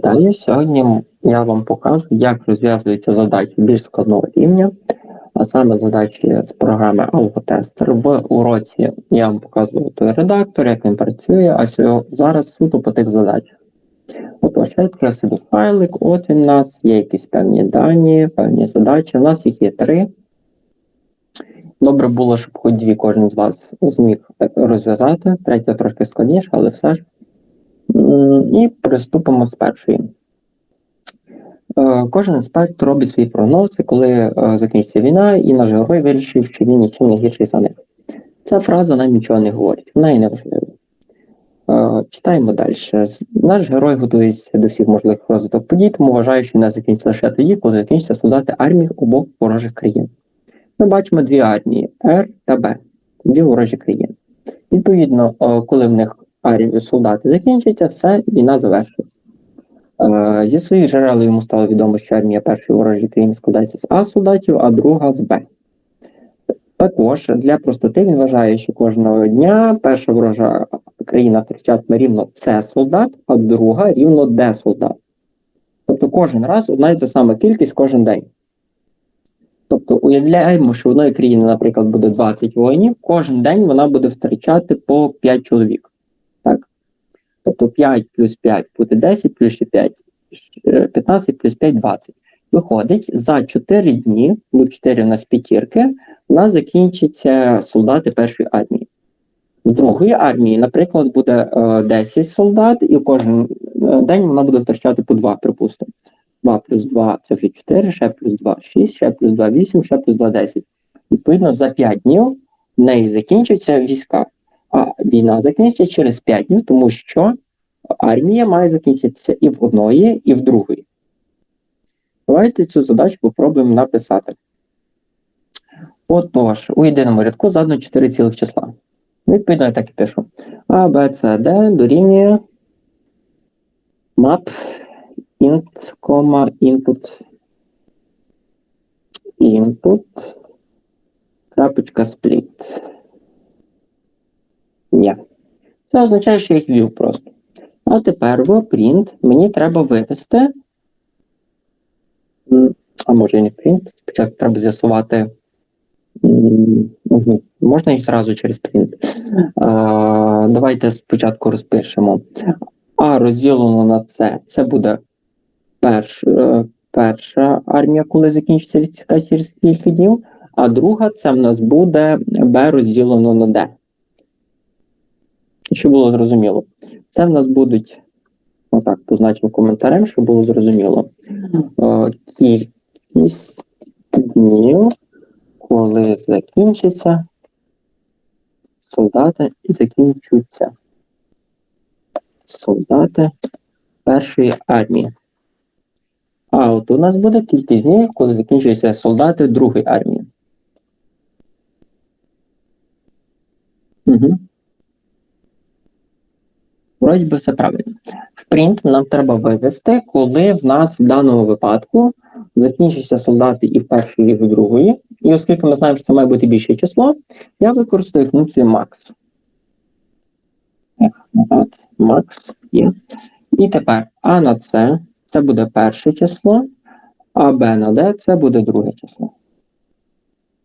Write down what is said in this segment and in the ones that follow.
Вітаю! Сьогодні я вам покажу, як розв'язуються задачі більш складного рівня, а саме задачі з програми Algotester. В уроці я вам показував той редактор, як він працює, а зараз суто по тих задачах. Отож, я відкрив собі файлик, от він у нас, є якісь певні дані, певні задачі. У нас їх є три. Добре було, щоб хоч дві кожен з вас зміг розв'язати. Третя трошки складніше, але все ж. І приступимо з першої. Е, Кожен експерт робить свої прогнози, коли е, закінчиться війна, і наш герой вирішив, що він нічим не гірший за них. Ця фраза нам нічого не говорить, вона і не важлива. Е, Читаємо далі. Наш герой готується до всіх можливих розвиток подій, тому вважає, що війна закінчиться лише тоді, коли закінчиться солдати армії обох ворожих країн. Ми бачимо дві армії Р та Б, дві ворожі країни. Відповідно, коли в них армії солдати закінчаться, все, війна завершиться. Е, Зі своїх джерел йому стало відомо, що армія першої ворожої країни складається з А солдатів, а друга з Б. Також для простоти він вважає, що кожного дня перша ворожа країна втрачатиме рівно С солдат, а друга рівно Д солдат. Тобто кожен раз одна й та сама кількість кожен день. Тобто уявляємо, що в одної країни, наприклад, буде 20 воїнів, кожен день вона буде втрачати по 5 чоловік. Тобто 5 плюс 5 буде 10, плюс 5, е, 15 плюс 5 20. Виходить, за 4 дні, бо 4 у нас п'ятірки, у нас закінчаться солдати першої армії. В другої армії, наприклад, буде е, 10 солдат, і кожен е, день вона буде втрачати по 2, припустимо. 2 плюс 2 це вже 4, ще плюс 2 6, ще плюс 2 8, ще плюс 2 10. Відповідно, за 5 днів в неї закінчаться війська. А війна закінчиться через 5 днів, тому що армія має закінчитися і в одної, і в другої. Давайте цю задачу попробуємо написати. Отож, у єдиному рядку задано 4 цілих числа. Відповідно, я так і пишу. А, Б, С, Д дорівнює map int, input input крапочка split. Є. Це означає, що їх ввів просто. А тепер в print мені треба вивести. А може і не print. Спочатку треба з'ясувати. мгм, Можна їх зразу через print. А, давайте спочатку розпишемо. А розділено на С. Це буде перш, е, перша армія, коли закінчиться відсіка через кілька днів. А друга це в нас буде Б розділено на Д. Щоб було зрозуміло. Це в нас будуть, отак, позначимо коментарем, щоб було зрозуміло. Е, Кількість днів, коли закінчиться, солдати і закінчуться. Солдати першої армії. А от у нас буде кількість днів, коли закінчуються солдати другої армії. Угу. Вроді би все правильно. В print нам треба вивести, коли в нас в даному випадку закінчаться солдати і в першої, і в другої. І оскільки ми знаємо, що це має бути більше число, я використаю функцію max. Так, max є. І тепер А на С це буде перше число, а Б на Д це буде друге число.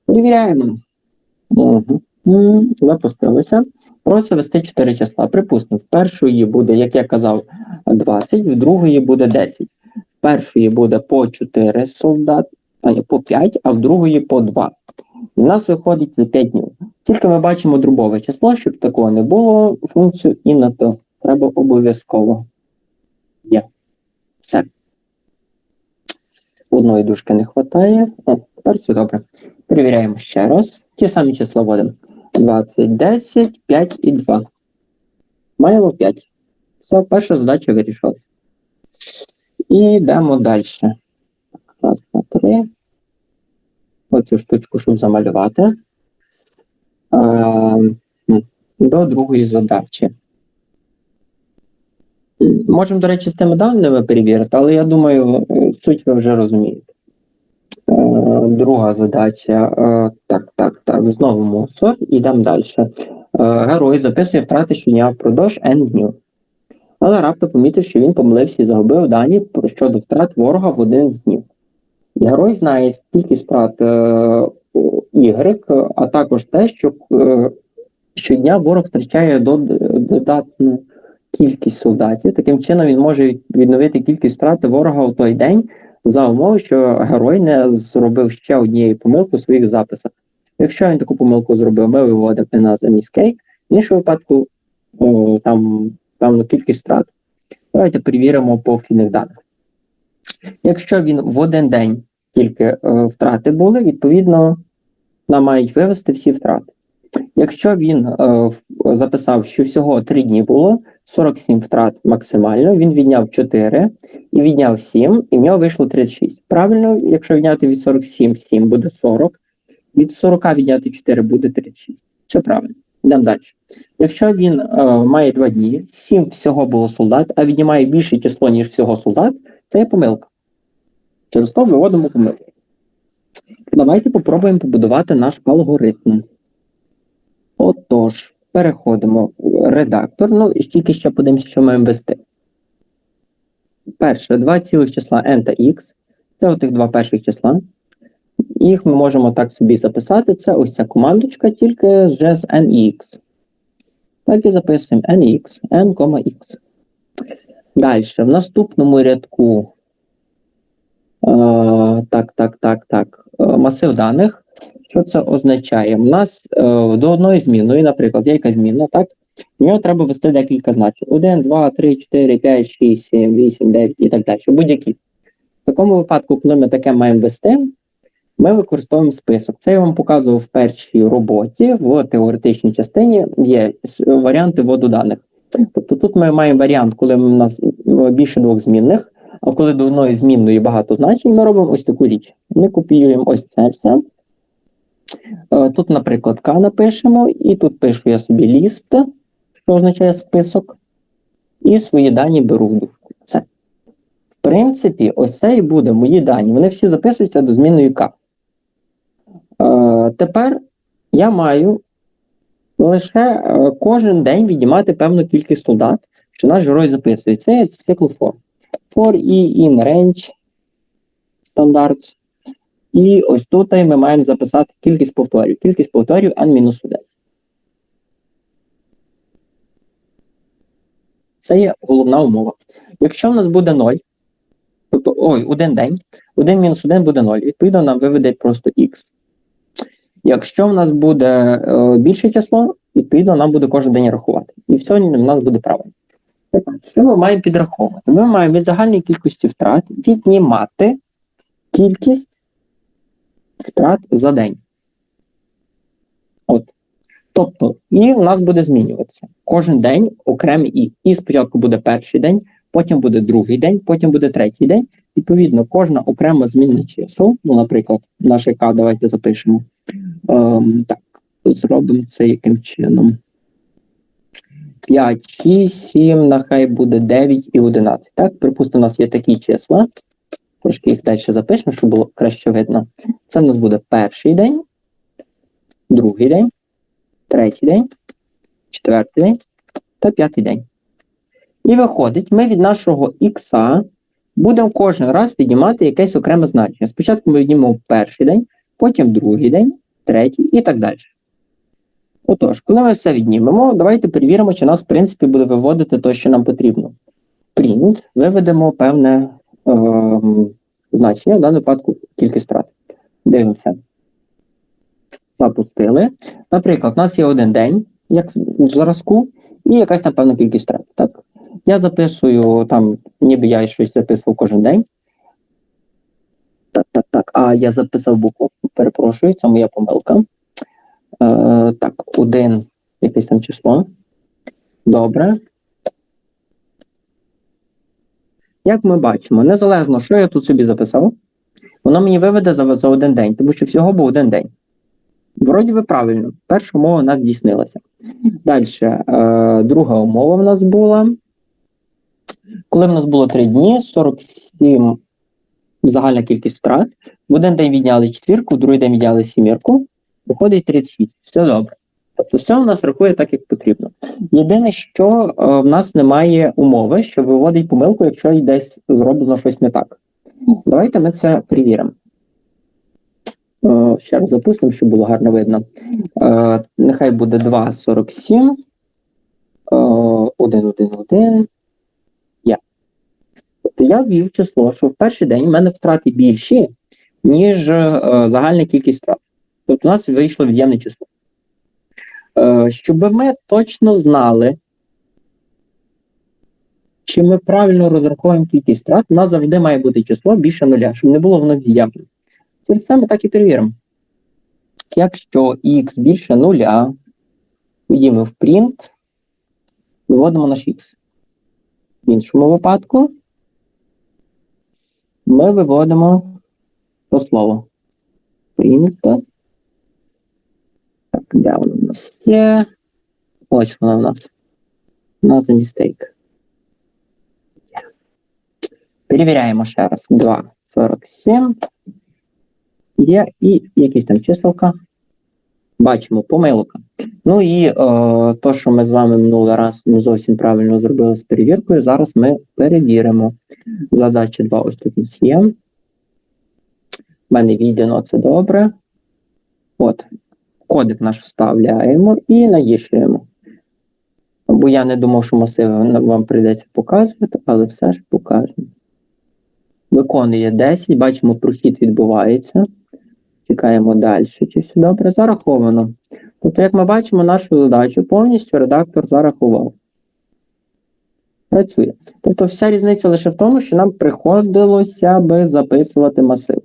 Перевіряємо. Угу. Запустилося. Просить ввести 4 числа. Припустимо, в першої буде, як я казав, 20, в другої буде 10. В першої буде по 4 солдат, по 5, а в другої по 2. І в нас виходить за 5 днів. Тільки ми бачимо дробове число, щоб такого не було, функцію і на то треба обов'язково. Є. Все. Одної дужки не вистачає. О, тепер все добре. Перевіряємо ще раз. Ті самі числа вводимо. 20, 10, 5 і 2. Маємо 5. Все, перша задача вирішилась. І йдемо далі. Раз, два, три. Оцю штучку, щоб замалювати. А, до другої задачі. Можемо, до речі, з тими даними перевірити, але я думаю, е, суть ви вже розумієте. Е, Друга задача. Е, Так, так, так. Знову мусор. Ідемо далі. Герой дописує втрати щодня впродовж N днів. але раптом помітив, що він помилився і загубив дані про щодо втрат ворога в один з днів. Герой знає, скільки втрат е, Y, а також те, що е, щодня ворог втрачає до, додатну кількість солдатів. Таким чином він може відновити кількість втрати ворога у той день за умови, що герой не зробив ще однієї помилки у своїх записах. Якщо він таку помилку зробив, ми виводимо на замість K, в іншому випадку о, там певну кількість втрат. Давайте перевіримо по вхідних даних. Якщо він в один день тільки е, втрати були, відповідно, нам мають вивести всі втрати. Якщо він е, записав, що всього 3 дні було, 47 втрат максимально, він відняв 4 і відняв 7, і в нього вийшло 36. Правильно, якщо відняти від 47, 7 буде 40, від 40 відняти 4 буде 36. Все правильно. Йдемо далі. Якщо він е, має 2 дні, 7 всього було солдат, а віднімає більше число, ніж всього солдат, це є помилка. Через то виводимо помилку. Давайте попробуємо побудувати наш алгоритм. Отож, переходимо в редактор. Ну, і тільки ще подивимося, що маємо ввести. Перше, два цілих числа n та x. Це отих два перших числа. Їх ми можемо так собі записати. Це ось ця командочка, тільки вже з n і x. Так і записуємо nx, n, x. Далі, в наступному рядку. А, так, так, так, так. Масив даних. Що це означає? У нас е, до одної змінної, наприклад, є якась зміна, так? В нього треба ввести декілька значень. 1, 2, 3, 4, 5, 6, 7, 8, 9 і так далі. Будь-які. В такому випадку, коли ми таке маємо ввести, ми використовуємо список. Це я вам показував в першій роботі, в теоретичній частині є варіанти вводу даних. Тобто тут ми маємо варіант, коли у нас більше двох змінних, а коли до одної змінної багато значень, ми робимо ось таку річ. Ми копіюємо ось це все. Е, тут, наприклад, К напишемо, і тут пишу я собі ліст, що означає список, і свої дані беру в дужку. Це. В принципі, ось це і буде мої дані. Вони всі записуються до змінної К. Е, Тепер я маю лише е, кожен день віднімати певну кількість солдат, що наш герой записує. Це цикл for. For і in range стандарт. І ось тут ми маємо записати кількість повторів. Кількість повторів n-1. Це є головна умова. Якщо в нас буде 0, тобто ой, один день, 1 мінус 1 буде 0, відповідно, нам виведе просто x. Якщо в нас буде е, більше число, відповідно, нам буде кожен день рахувати. І все в нас буде правильно. Що ми маємо підраховувати? Ми маємо від загальної кількості втрат віднімати кількість втрат за день. От. Тобто, і в нас буде змінюватися. Кожен день окремий і. І спочатку буде перший день, потім буде другий день, потім буде третій день. Відповідно, кожна окрема змінна чисел, ну, наприклад, наше К, давайте запишемо. Ем, Так, зробимо це яким чином. 5, 6, 7, нехай буде 9 і 11. Так, припустимо, у нас є такі числа. Трошки їх далі запишемо, щоб було краще видно. Це в нас буде перший день, другий день, третій день, четвертий день та п'ятий день. І виходить, ми від нашого х будемо кожен раз віднімати якесь окреме значення. Спочатку ми віднімемо перший день, потім другий день, третій і так далі. Отож, коли ми все віднімемо, давайте перевіримо, чи нас, в принципі, буде виводити те, що нам потрібно. Print, виведемо певне значення, в даному випадку кількість втрат. Дивимося. Запустили. Наприклад, у нас є один день, як в зразку, і якась, напевно, кількість втрат. Так? Я записую там, ніби я щось записував кожен день. Так, так, так. А я записав букву. Перепрошую, це моя помилка. Е, Так, один якесь там число. Добре. Як ми бачимо, незалежно, що я тут собі записав, воно мені виведе за, один день, тому що всього був один день. Вроді би правильно, перша умова у нас здійснилася. Далі, е, друга умова в нас була. Коли в нас було 3 дні, 47 загальна кількість втрат. В один день відняли четвірку, в другий день відняли сімірку, виходить 36. Все добре. Тобто все у нас рахує так, як потрібно. Єдине, що е, в нас немає умови, що виводить помилку, якщо десь зроблено щось не так. Давайте ми це перевіримо. Е, ще раз запустимо, щоб було гарно видно. Е, нехай буде 2,47. Е, 1, 1, 1. Я. Тобто я ввів число, що в перший день в мене втрати більші, ніж загальна кількість втрат. Тобто у нас вийшло від'ємне число. Е, щоб ми точно знали, чи ми правильно розраховуємо кількість втрат, у нас завжди має бути число більше нуля, щоб не було воно від'ємним. Через це ми так і перевіримо. Якщо x більше нуля, тоді ми в print виводимо наш x. В іншому випадку ми виводимо то слово. Print. Так, де воно є? Ось воно в нас. Not a mistake. Перевіряємо ще раз. 2,47. Є і якісь там числка. Бачимо помилка. Ну і е, то, що ми з вами минулий раз не зовсім правильно зробили з перевіркою, зараз ми перевіримо. Задача 2 ось тут є. У мене віддано це добре. От, кодик наш вставляємо і навішуємо. Бо я не думав, що масиви вам прийдеться показувати, але все ж покажемо. Виконує 10, бачимо, прохід відбувається. Чекаємо далі, чи все добре зараховано. Тобто, як ми бачимо, нашу задачу повністю редактор зарахував. Працює. Тобто, вся різниця лише в тому, що нам приходилося би записувати масив.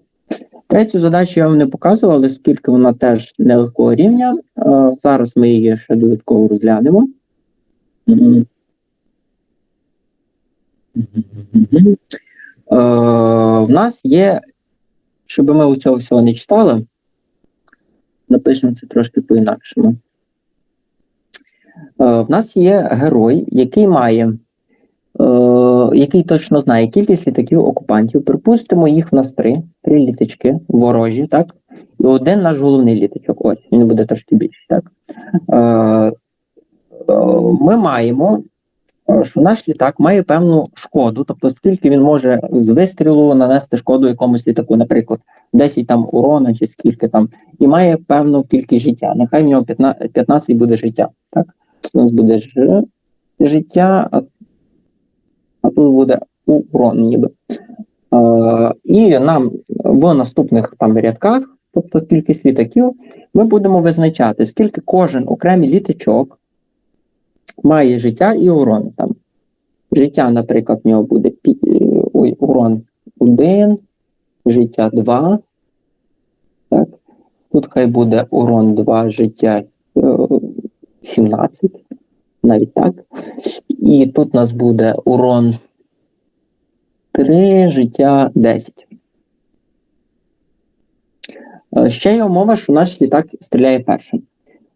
Третю задачу я вам не показував, оскільки вона теж нелегкого рівня. Е, зараз ми її ще додатково розглянемо. Мгм. Е, нас є, щоб ми у цього всього не читали, напишемо це трошки по-інакшому. Е, в нас є герой, який має, який точно знає кількість літаків окупантів. Припустимо, їх в нас три, три літачки ворожі, так? І один наш головний літачок. Ось, він буде трошки більший, так? Е, е, ми маємо е, що наш літак має певну шкоду, тобто скільки він може з вистрілу нанести шкоду якомусь літаку, наприклад, 10 там урона чи скільки там, і має певну кількість життя. Нехай в нього 15, 15 буде життя. Так? У нас буде життя, а, тут буде урон ніби. Е, і нам в наступних там рядках, тобто кількість літаків, ми будемо визначати, скільки кожен окремий літачок має життя і урон. Там. Життя, наприклад, в нього буде е, ой, урон 1, життя 2. Так. Тут хай буде урон 2, життя е, 17. Навіть так. І тут у нас буде урон 3, життя 10. Е, Ще є умова, що наш літак стріляє першим.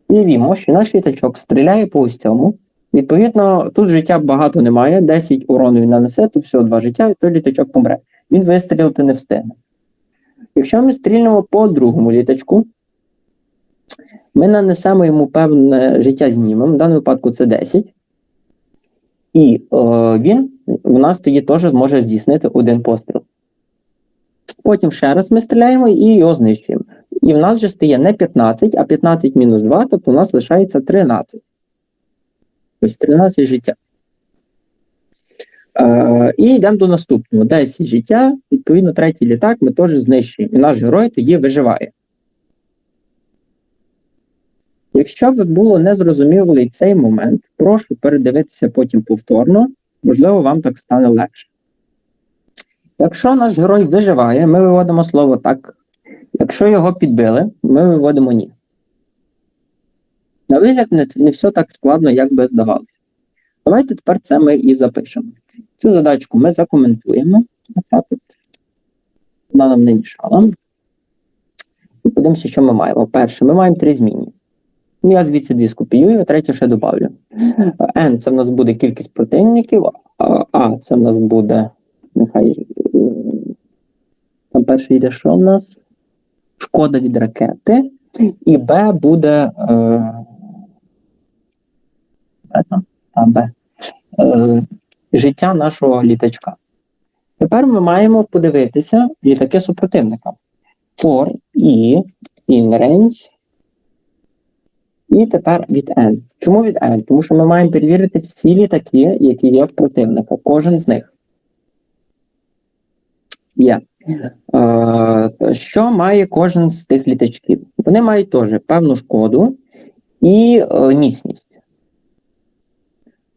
Уявімо, що наш літачок стріляє по ось цьому. Відповідно, тут життя багато немає, 10 урону він нанесе, тут всього 2 життя, і той літачок помре. Він вистрілити не встигне. Якщо ми стрільнемо по другому літачку, ми нанесемо йому певне життя знімемо, в даному випадку це 10. І е, він в нас тоді теж зможе здійснити один постріл. Потім ще раз ми стріляємо і його знищуємо. І в нас вже стає не 15, а 15 мінус 2, тобто у нас лишається 13. Ось 13 життя. Е, і йдемо до наступного. 10 життя, відповідно, третій літак ми теж знищуємо. І наш герой тоді виживає. Якщо б було незрозумілий цей момент, прошу передивитися потім повторно, можливо, вам так стане легше. Якщо наш герой виживає, ми виводимо слово так. Якщо його підбили, ми виводимо ні. На вигляд не, не все так складно, як би здавалося. Давайте тепер це ми і запишемо. Цю задачку ми закоментуємо. Отак от. Вона нам не мішала. І подивимося, що ми маємо. Перше, ми маємо три зміни. Ну, Я звідси дві скопіюю, а третю ще додавлю. N це в нас буде кількість противників, а А це в нас буде. Нехай. е, Там перше йде, що в нас? Шкода від ракети. І Б буде е, правильно? А, Б. Е, життя нашого літачка. Тепер ми маємо подивитися літаки супротивника. For і in range. І тепер від N. Чому від N? Тому що ми маємо перевірити всі літаки, які є в противника. Кожен з них. Є. Е, що має кожен з тих літачків? Вони мають теж певну шкоду і е, міцність.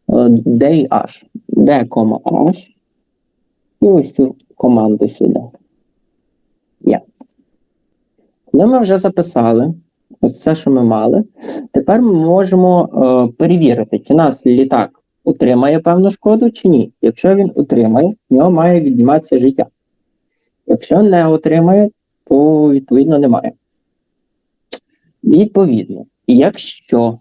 Е, DH. D, H. І ось цю команду сюди. Є. Коли ми вже записали це, що ми мали, тепер ми можемо е, перевірити, чи наш літак отримає певну шкоду, чи ні. Якщо він отримає, в нього має відніматися життя. Якщо не отримає, то відповідно немає. Відповідно, якщо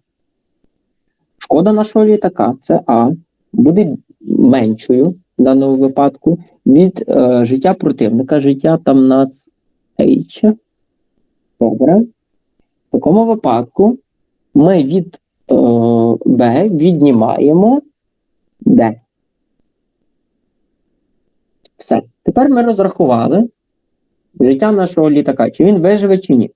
шкода нашого літака, це А, буде меншою в даному випадку від е, життя противника, життя там на H. Добре. Такому випадку ми від е, B віднімаємо D. Все. Тепер ми розрахували життя нашого літака, чи він виживе, чи ні.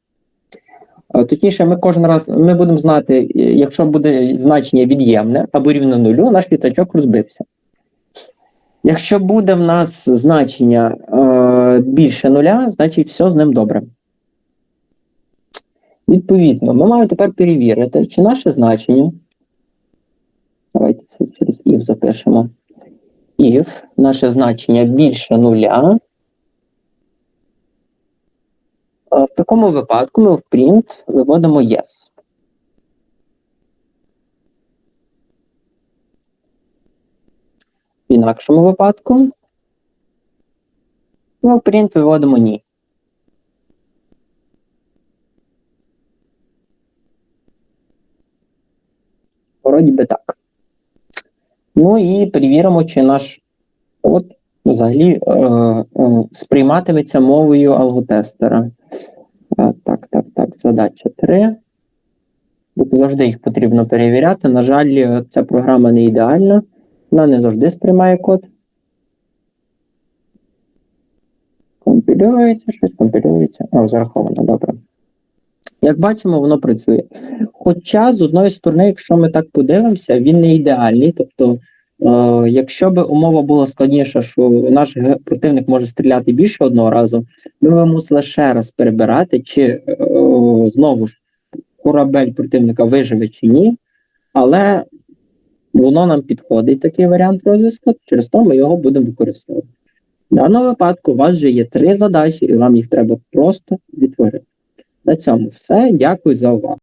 Е, Точніше, ми кожен раз ми будемо знати, е, якщо буде значення від'ємне або рівно нулю, наш літачок розбився. Якщо буде в нас значення е, більше нуля, значить все з ним добре. Відповідно, ми маємо тепер перевірити, чи наше значення. Давайте через if запишемо. If наше значення більше нуля. В такому випадку ми в print виводимо yes. В інакшому випадку ми в print виводимо ні. Вроді би так. Ну і перевіримо, чи наш код взагалі е, е, сприйматиметься мовою алготестера. Е, так, так, так, задача 3. Завжди їх потрібно перевіряти. На жаль, ця програма не ідеальна. Вона не завжди сприймає код. Компілюється, щось компілюється. О, зараховано, добре. Як бачимо, воно працює. Хоча, з одної сторони, якщо ми так подивимося, він не ідеальний. Тобто, е, якщо б умова була складніша, що наш противник може стріляти більше одного разу, ми б мусили ще раз перебирати, чи е, знову ж корабель противника виживе чи ні. Але воно нам підходить такий варіант розв'язку, через то ми його будемо використовувати. В даному випадку у вас вже є три задачі, і вам їх треба просто відтворити. На цьому все. Дякую за увагу.